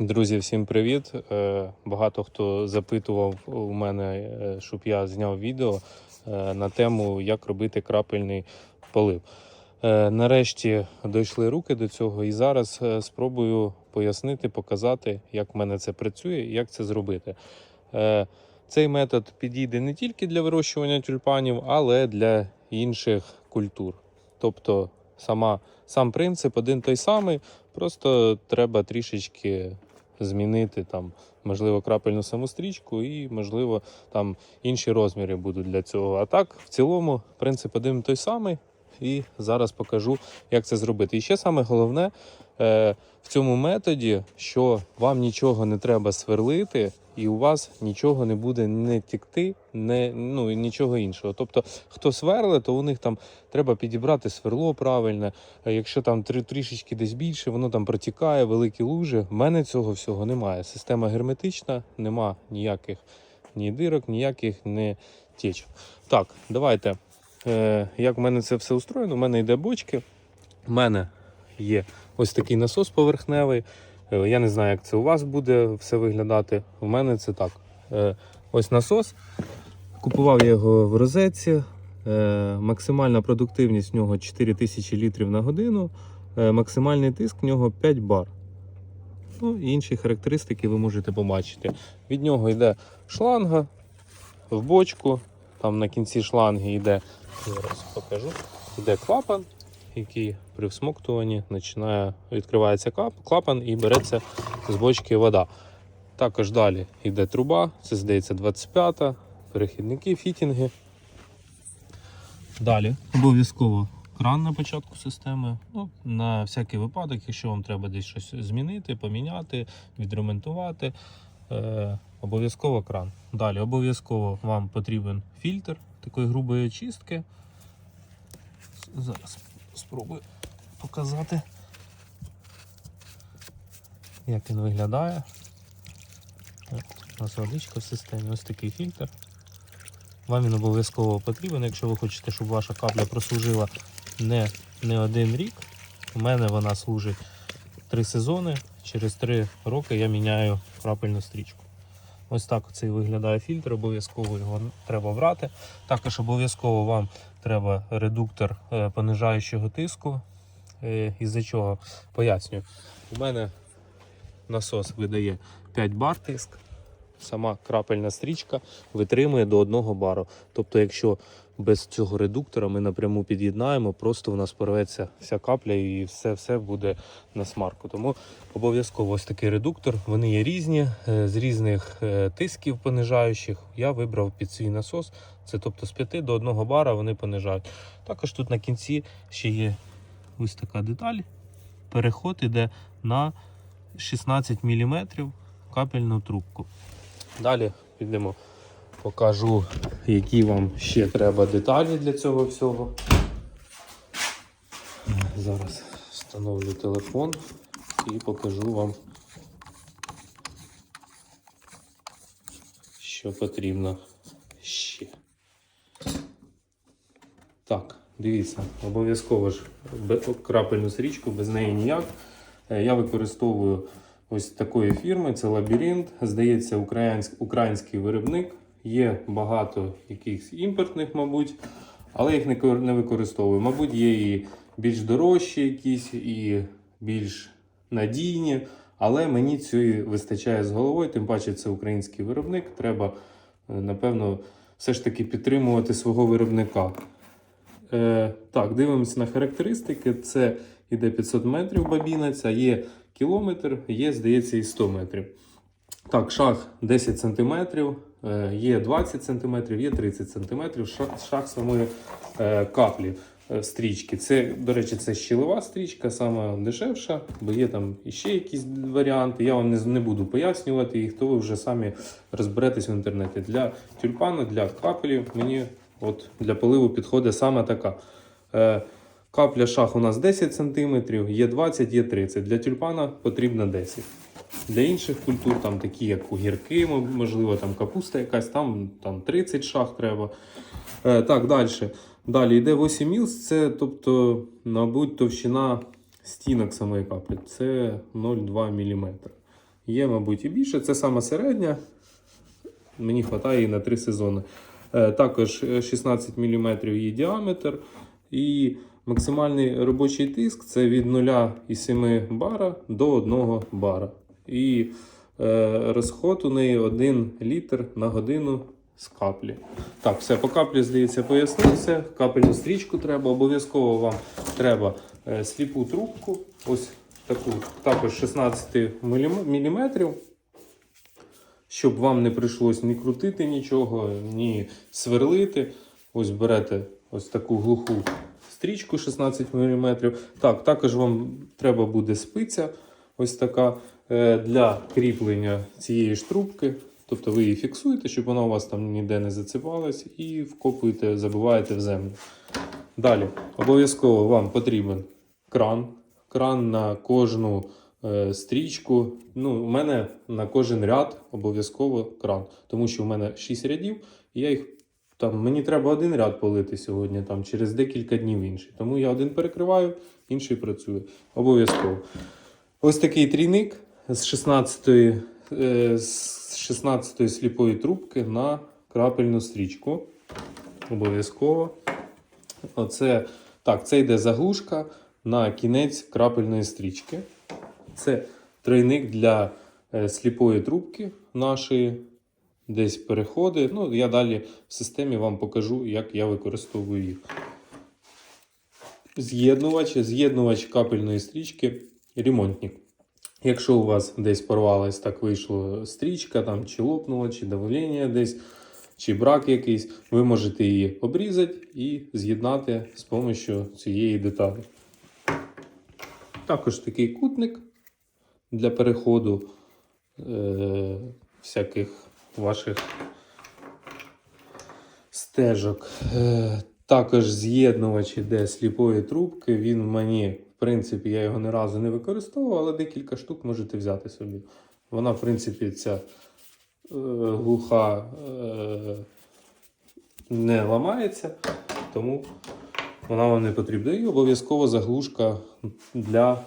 Друзі, всім привіт! Е, Багато хто запитував у мене, е, щоб я зняв відео е, на тему, як робити крапельний полив. Нарешті дійшли руки до цього, і зараз спробую пояснити, показати, як в мене це працює і як це зробити. Цей метод підійде не тільки для вирощування тюльпанів, але для інших культур. Тобто сама, сам принцип один той самий, просто треба трішечки змінити там, можливо, крапельну саму стрічку і, можливо, там інші розміри будуть для цього. А так, в цілому, принцип один той самий. І зараз покажу, як це зробити. І ще саме головне е, в цьому методі, що вам нічого не треба сверлити, і у вас нічого не буде не тікти, не, ну, нічого іншого. Тобто, хто сверле, то у них там треба підібрати сверло правильне. Е, Якщо там трі- трішечки десь більше, воно там протікає, великі лужі. В мене цього всього немає. Система герметична, нема ніяких ні дирок, ніяких не течок. Так, давайте. Е, як в мене це все устроєно? У мене йде бочки. У мене є ось такий насос поверхневий. Е, Я не знаю, як це у вас буде все виглядати. У мене це так. Е, Ось насос. Купував я його в розетці. Е, Максимальна продуктивність в нього 4000 літрів на годину. Максимальний тиск в нього 5 бар. Ну, і інші характеристики ви можете побачити. Від нього йде шланга в бочку. Там на кінці шланги йде, зараз покажу, йде клапан, який при всмоктуванні починає, відкривається клапан і береться з бочки вода. Також далі йде труба, це здається 25-та, перехідники, фітінги. Далі обов'язково кран на початку системи. Ну, на всякий випадок, якщо вам треба десь щось змінити, поміняти, відремонтувати. Е, обов'язково кран. Далі обов'язково вам потрібен фільтр такої грубої очистки. Зараз спробую показати, як він виглядає. У нас водичка в системі, ось такий фільтр. Вам він обов'язково потрібен, якщо ви хочете, щоб ваша капля прослужила не, не один рік. У мене вона служить три сезони. Через три роки я міняю крапельну стрічку. Ось так цей виглядає фільтр, обов'язково його треба брати. Також обов'язково вам треба редуктор е, понижаючого тиску. Е, Із-за чого пояснюю. У мене насос видає 5 бар тиск. Сама крапельна стрічка витримує до 1 бару. Тобто, якщо без цього редуктора ми напряму під'єднаємо, просто в нас порветься вся капля і все, все буде на смарку. Тому обов'язково ось такий редуктор. Вони є різні, е, з різних е, тисків понижаючих. Я вибрав під свій насос. Це тобто з 5 до 1 бара вони понижають. Також тут на кінці ще є ось така деталь. Переход іде на 16 мм капельну трубку. Далі підемо, покажу, які вам ще треба деталі для цього всього. Зараз встановлю телефон і покажу вам, що потрібно ще. Так, дивіться, обов'язково ж крапельну стрічку, без неї ніяк. Е, Я використовую ось такої фірми, це лабіринт. Здається, українськ, український виробник. Є багато якихось імпортних, мабуть, але їх не, використовую. Мабуть, є і більш дорожчі якісь, і більш надійні. Але мені цієї вистачає з головою, тим паче це український виробник. Треба, е, напевно, все ж таки підтримувати свого виробника. Е, так, дивимося на характеристики. Це іде 500 метрів бабіна, ця є кілометр, є, здається, і 100 метрів. Так, шаг 10 см, е, є 20 см, є 30 см, шаг самої е, каплі е, стрічки. Це, до речі, це щілева стрічка, сама дешевша, бо є там іще якісь варіанти. Я вам не, не буду пояснювати їх, то ви вже самі розберетесь в інтернеті. Для тюльпана, для капелів мені от, для поливу підходить саме така. Капля шах у нас 10 см, є 20, є 30. Для тюльпана потрібно 10. Для інших культур, там такі як огірки, можливо, там капуста якась, там, там 30 шах треба. Е, так, далі. Далі йде 8 мілс, це тобто, мабуть, товщина стінок самої каплі. Це 0,2 мм. Є, мабуть, і більше. Це сама середня. Мені вистачає її на 3 сезони. Е, Також е, 16 мм її діаметр. І максимальний робочий тиск це від 0,7 бара до 1 бара. І е, розход у неї 1 літр на годину з каплі. Так, все, по каплі, здається, пояснив все. Капельну стрічку треба. Обов'язково вам треба е, сліпу трубку. Ось таку, також 16 мм. Щоб вам не прийшлось ні крутити нічого, ні сверлити. Ось берете ось таку глуху стрічку 16 мм. Так, також вам треба буде спиця, ось така е, для кріплення цієї ж трубки. Тобто ви її фіксуєте, щоб вона у вас там ніде не зацепалась, і вкопуєте, забиваєте в землю. Далі, обов'язково вам потрібен кран. Кран на кожну е, стрічку. Ну, у мене на кожен ряд обов'язково кран, тому що у мене 6 рядів, і я їх там мені треба один ряд полити сьогодні, там через декілька днів інший. Тому я один перекриваю, інший працює. Обов'язково. Ось такий трійник з 16, е, з 16 сліпої трубки на крапельну стрічку. Обов'язково. Оце, так, це йде заглушка на кінець крапельної стрічки. Це тройник для е, сліпої трубки нашої. Десь переходи. Ну, я далі в системі вам покажу, як я використовую їх. З'єднувач, з'єднувач капельної стрічки, ремонтник. Якщо у вас десь порвалась, так вийшло стрічка, там, чи лопнула, чи давлення десь, чи брак якийсь, ви можете її обрізати і з'єднати з допомогою цієї деталі. Також такий кутник для переходу е, всяких ваших стежок. Е, також з'єднувач іде сліпої трубки. Він мені, в принципі, я його ні разу не використовував, але декілька штук можете взяти собі. Вона, в принципі, ця е, глуха е, не ламається, тому вона вам не потрібна. І обов'язково заглушка для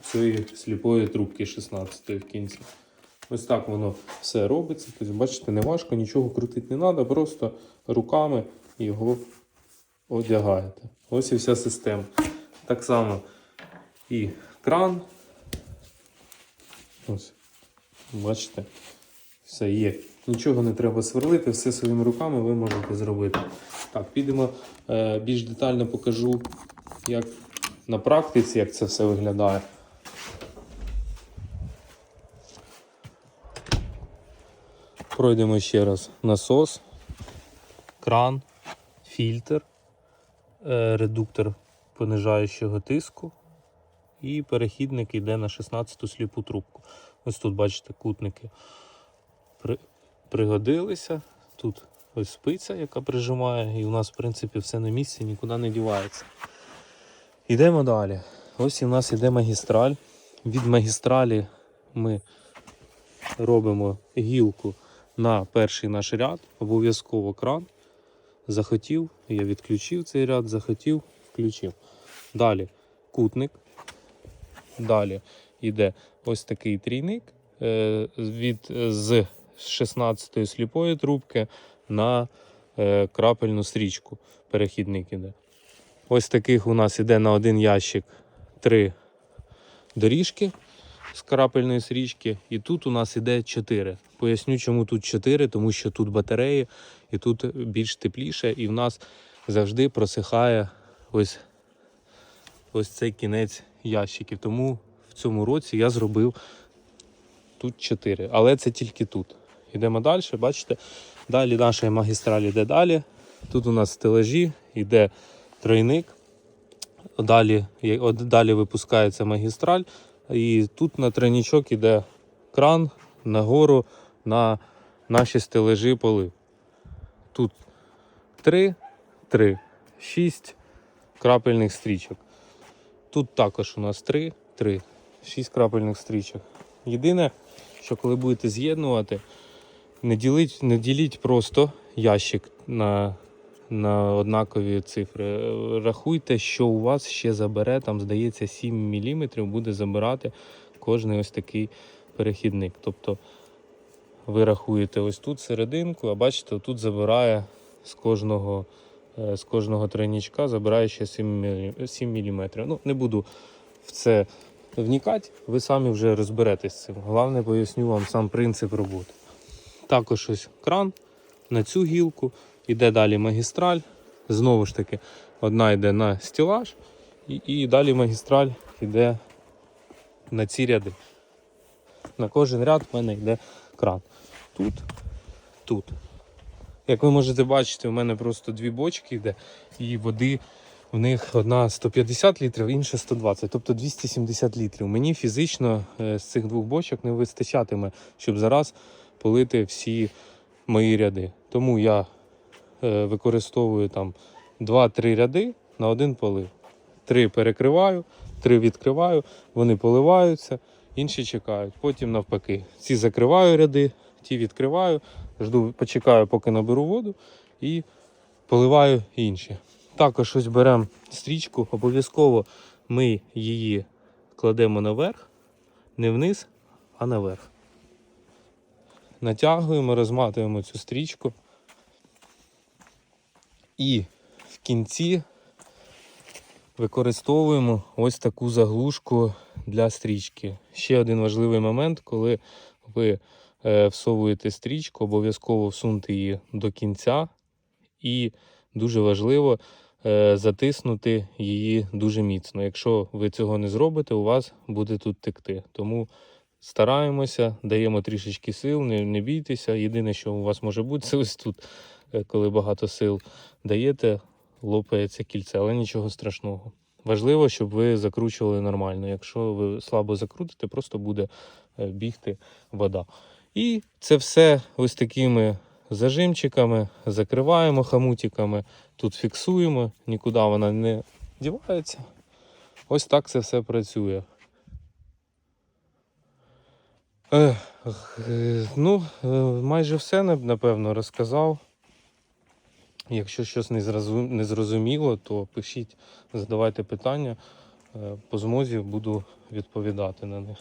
цієї сліпої трубки 16 в кінці. Ось так воно все робиться. Тобто, бачите, не важко, нічого крутити не треба, просто руками його одягаєте. Ось і вся система. Так само і кран. Ось, бачите, все є. Нічого не треба сверлити, все своїми руками ви можете зробити. Так, підемо е, більш детально покажу, як на практиці, як це все виглядає. Пройдемо ще раз насос, кран, фільтр, е, редуктор понижаючого тиску і перехідник йде на 16-ту сліпу трубку. Ось тут, бачите, кутники при, пригодилися. Тут ось спиця, яка прижимає, і у нас, в принципі, все на місці, нікуди не дівається. Йдемо далі. Ось в нас йде магістраль. Від магістралі ми робимо гілку на перший наш ряд, обов'язково кран. Захотів, я відключив цей ряд, захотів, включив. Далі кутник. Далі йде ось такий трійник е, від, з 16 сліпої трубки на е, крапельну стрічку. Перехідник іде. Ось таких у нас іде на один ящик три доріжки з крапельної стрічки, і тут у нас іде 4. Поясню, чому тут 4, тому що тут батареї, і тут більш тепліше, і в нас завжди просихає ось, ось цей кінець ящиків. Тому в цьому році я зробив тут 4. Але це тільки тут. Йдемо далі, бачите? Далі наша магістраль йде далі. Тут у нас стелажі, йде тройник. Далі, далі випускається магістраль. І тут на тройничок іде кран нагору на наші стележі полив. Тут 3, 3, 6 крапельних стрічок. Тут також у нас 3, 3, 6 крапельних стрічок. Єдине, що коли будете з'єднувати, не діліть, не діліть просто ящик на, на однакові цифри. Рахуйте, що у вас ще забере, там, здається, 7 мм буде забирати кожний ось такий перехідник. Тобто ви рахуєте ось тут серединку, а бачите, тут забирає з кожного, е, з кожного тройнічка забирає ще 7 мм. Ну, не буду в це вникати, ви самі вже розберетесь з цим. Головне, поясню вам сам принцип роботи. Також ось кран на цю гілку, іде далі магістраль. Знову ж таки, одна йде на стілаж, і, і далі магістраль йде на ці ряди. На кожен ряд в мене йде кран. Тут, тут. Як ви можете бачити, у мене просто дві бочки йде, і води в них одна 150 літрів, інша 120, тобто 270 літрів. Мені фізично е, з цих двох бочок не вистачатиме, щоб зараз полити всі мої ряди. Тому я використовую там 2-3 ряди на один полив. Три перекриваю, три відкриваю, вони поливаються, інші чекають. Потім навпаки. Ці закриваю ряди, ті відкриваю, жду, почекаю, поки наберу воду і поливаю інші. Також ось беремо стрічку, обов'язково ми її кладемо наверх, не вниз, а наверх. Натягуємо, розматуємо цю стрічку. І в кінці використовуємо ось таку заглушку для стрічки. Ще один важливий момент, коли ви е, всовуєте стрічку, обов'язково всунути її до кінця. І дуже важливо е, затиснути її дуже міцно. Якщо ви цього не зробите, у вас буде тут текти. Тому стараємося, даємо трішечки сил, не, не бійтеся. Єдине, що у вас може бути, це ось тут, коли багато сил даєте, лопається кільце, але нічого страшного. Важливо, щоб ви закручували нормально. Якщо ви слабо закрутите, просто буде е, бігти вода. І це все ось такими зажимчиками закриваємо хамутиками, тут фіксуємо, нікуди вона не дівається. Ось так це все працює. Ну, е, майже все напевно розказав. Якщо щось не зрозу- зрозуміло, то пишіть, задавайте питання. Е, По змозі буду відповідати на них.